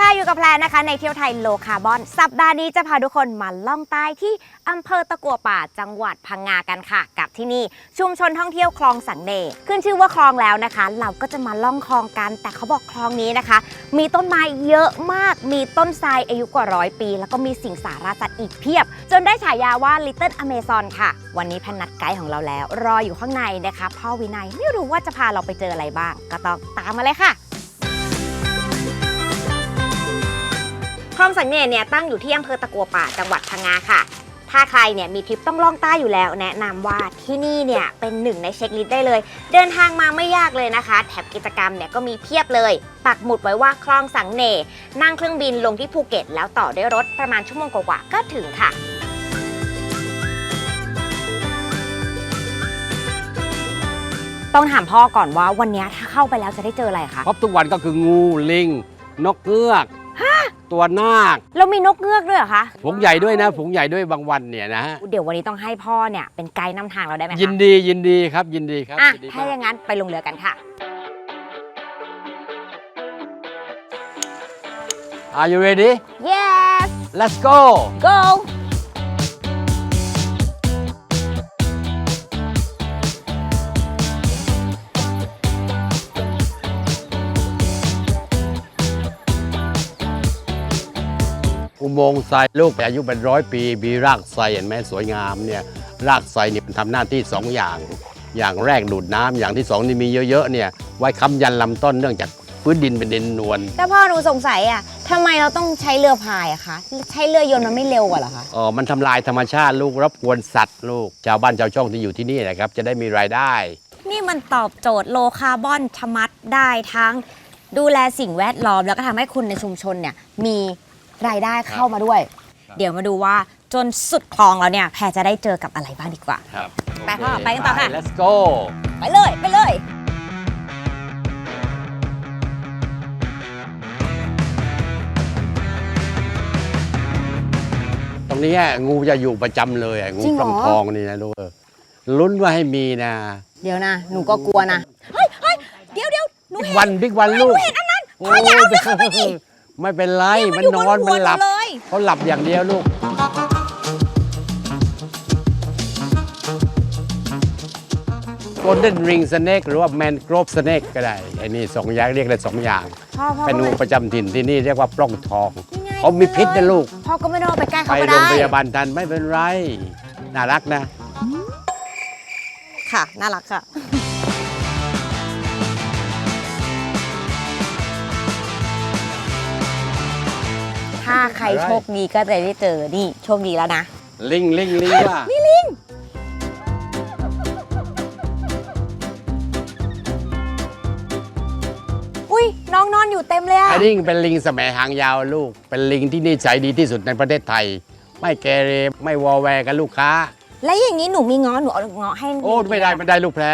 ค่ะ อยู่กับแพรนะคะ ในเที่ยวไทยโลคาร์บอน สัปดาห์นี้จะพาทุกคนมาล่องใต้ที่อำเภอตะกัวป่าจังหวัดพังงากันค่ะ กับที่นี่ชุมชนท่องเที่ยวคลองสังเนขึ้นชื่อว่าคลองแล้วนะคะ เราก็จะมาล่องคลองกัน แต่เขาบอกคลองนี้นะคะ มีต้นไม้เยอะมาก มีต้นทรายอายุกว่าร้อยปี แล้วก็มีสิ่งสาราสัตว์อีกเพียบ จนได้ฉายาว่า Little Amazon ค่ะ วันนี้พนนัดไกด์ของเราแล้ว รออยู่ข้างในนะคะ พ่อวินัยไม่รู้ว่าจะพาเราไปเจออะไรบ้าง ก็ต้องตามมาเลยค่ะ ลองสังเนเนี่ยตั้งอยู่ที่อำเภอตะกัวป่าจังหวัดพังงาค่ะ ถ้าใครเนี่ยมีทริปต้องล่องใต้อยู่แล้ว แนะนำว่าที่นี่เนี่ยเป็นหนึ่งในเช็คลิสต์ได้เลย เดินทางมาไม่ยากเลยนะคะ แถบกิจกรรมเนี่ยก็มีเพียบเลย ปักหมุดไว้ว่าคลองสังเนนั่งเครื่องบินลงที่ภูเก็ต แล้วต่อด้วยรถประมาณชั่วโมงกว่าๆก็ถึงค่ะต้องถามพ่อก่อนว่าวันเนี้ยถ้าเข้าไปแล้วจะได้เจออะไรคะ พบทุกวันก็คืองูลิง นกเงือก ตัวนาคแล้วมีนกเงือกด้วยเหรอคะฝูงใหญ่ด้วยนะฝูงใหญ่ด้วยบางวันเนี่ยนะฮะเดี๋ยววันนี้ต้องให้พ่อเนี่ยเป็นไกด์นำทางเราได้ไหมคะยินดียินดีครับยินดีครับอะยินดีถ้าอย่างนั้นไปลงเรือกันค่ะ Are you ready yes Let's go go อุโมงค์ทรายลูกอายุเป็นร้อยปีมีรากไทรเห็นไหมสวยงามเนี่ยรากไทรเนี่ยมันทำหน้าที่สองอย่าง อย่างแรกดูดน้ำอย่างที่สองนี่มีเยอะๆเนี่ยไว้ค้ำยันลำต้นเนื่องจากพื้นดินเป็นดินนวลแต่พ่อหนูสงสัยอะทำไมเราต้องใช้เรือพายอะคะใช้เรือยนต์มันไม่เร็วกว่าเหรอคะเออมันทำลายธรรมชาติลูกรบกวนสัตว์ลูกชาวบ้านชาวช่องที่อยู่ที่นี่นะครับจะได้มีรายได้ นี่มันตอบโจทย์โลคาร์บอนชะมัดได้ทั้งดูแลสิ่งแวดล้อมแล้วก็ทำให้คนในชุมชนเนี่ยมี รายได้เข้ามาด้วย เดี๋ยวมาดูว่าจนสุดคลองแล้วเนี่ยแพรจะได้เจอกับอะไรบ้างดีกว่า ครับไปพ่อไปกันต่อค่ะ let's go ไปเลยไปเลย ตรงนี้งูจะอยู่ประจำเลยอะงูจริงเหปรอล้องทองนี่นะลูกเออลุ้นว่าให้มีนะเดี๋ยวนะหนูก็กลัวนะเฮ้ยเฮ้ยเดี๋ยวเดี๋ยวหนูบิ๊กเห็นวันบิ๊กวันลูกเห็นอันนั้นพ่ออย่าเอานะคะพี่ไม่เป็นไร มัมันนอยู่นบนอนหัมัวนหหนูลับเลยเขาหลับอย่างเดียวลูก Golden Ring Snake หรือว่า Mangrove Snake ก็ได้ไอ้นี่สองอย่างเรียกได้สองอย่าง พ่อพ่อเป็นงูก็ประจำถิ่นที่นี่เรียกว่าปล้องทองนี่ไงเขามีพิษนะลูก พ่อก็ไม่ต้องเอาไปใกล้ไปเขาก็โรงได้พยาบาลทันไม่เป็นไร น่ารักนะ ค่ะ น่ารักค่ะ ถ้าใครโชคดีก็จะได้เจอ นี่โชคดีแล้วนะ ลิงลิงลิงว่าอุ้ยน้องนอนอยู่เต็มเลยอะไอ้นี่เป็นลิงสมัยหางยาวลูก เป็นลิงที่นิสัยดีที่สุดในประเทศไทย ไม่เกเรไม่วอแวร์กับลูกค้า แล้วอย่างนี้หนูมีง้อหนูเอาง้อให้โอ้ไม่ได้ไม่ได้ลูกแพร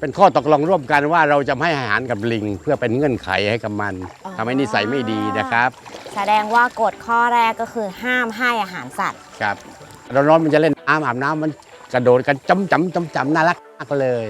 เป็นข้อตกลงร่วมกันว่าเราจะไม่ให้อาหารกับลิง เพื่อเป็นเงื่อนไขให้กับมันทำให้นิสัยไม่ดีนะครับ แสดงว่ากฎข้อแรกก็คือห้ามให้อาหารสัตว์ ครับร้อนๆมันจะเล่นน้ำอาบน้ำมันกระโดดกันจำจำจำจำน่ารักมากเลย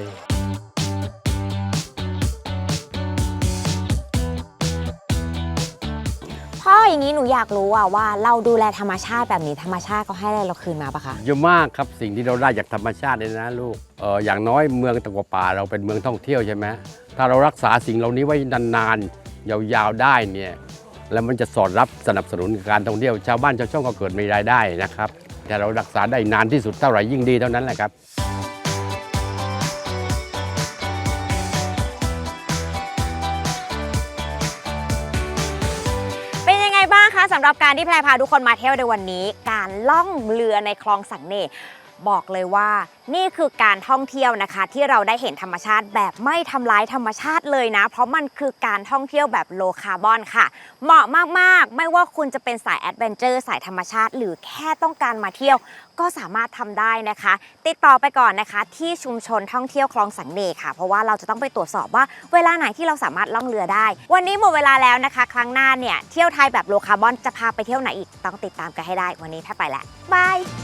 พ่ออย่างนี้หนูอยากรู้อะว่าเราดูแลธรรมชาติแบบนี้ธรรมชาติเขาให้อะไรเราคืนมาปะคะ เยอะมากครับสิ่งที่เราได้จากธรรมชาติเลยนะลูกเอออย่างน้อยเมืองตะกัวป่าเราเป็นเมืองท่องเที่ยวใช่ไหมถ้าเรารักษาสิ่งเหล่านี้ไว้นานๆยาวๆได้เนี่ย แล้วมันจะสอดรับสนับสนุนการท่องเที่ยวชาวบ้านชาวช่องก็เกิดมีรายได้นะครับแต่เรารักษาได้นานที่สุดเท่าไหร่ยิ่งดีเท่านั้นแหละครับเป็นยังไงบ้างคะสำหรับการที่แพรพาทุกคนมาเที่ยวในวันนี้ การล่องเรือในคลองสังเน บอกเลยว่า นี่คือการท่องเที่ยวนะคะ ที่เราได้เห็นธรรมชาติแบบไม่ทำร้ายธรรมชาติเลยนะ เพราะมันคือการท่องเที่ยวแบบโลคาร์บอนค่ะ เหมาะมากๆ ไม่ว่าคุณจะเป็นสายแอดเวนเจอร์สายธรรมชาติ หรือแค่ต้องการมาเที่ยว ก็สามารถทำได้นะคะ ติดต่อไปก่อนนะคะ ที่ชุมชนท่องเที่ยวคลองสังเนค่ะ เพราะว่าเราจะต้องไปตรวจสอบว่า เวลาไหนที่เราสามารถล่องเรือได้ วันนี้หมดเวลาแล้วนะคะ ครั้งหน้าเนี่ยเที่ยวไทยแบบโลคาร์บอนจะพาไปเที่ยวไหนอีกต้องติดตามกันให้ได้ วันนี้แพทไปแล้วบาย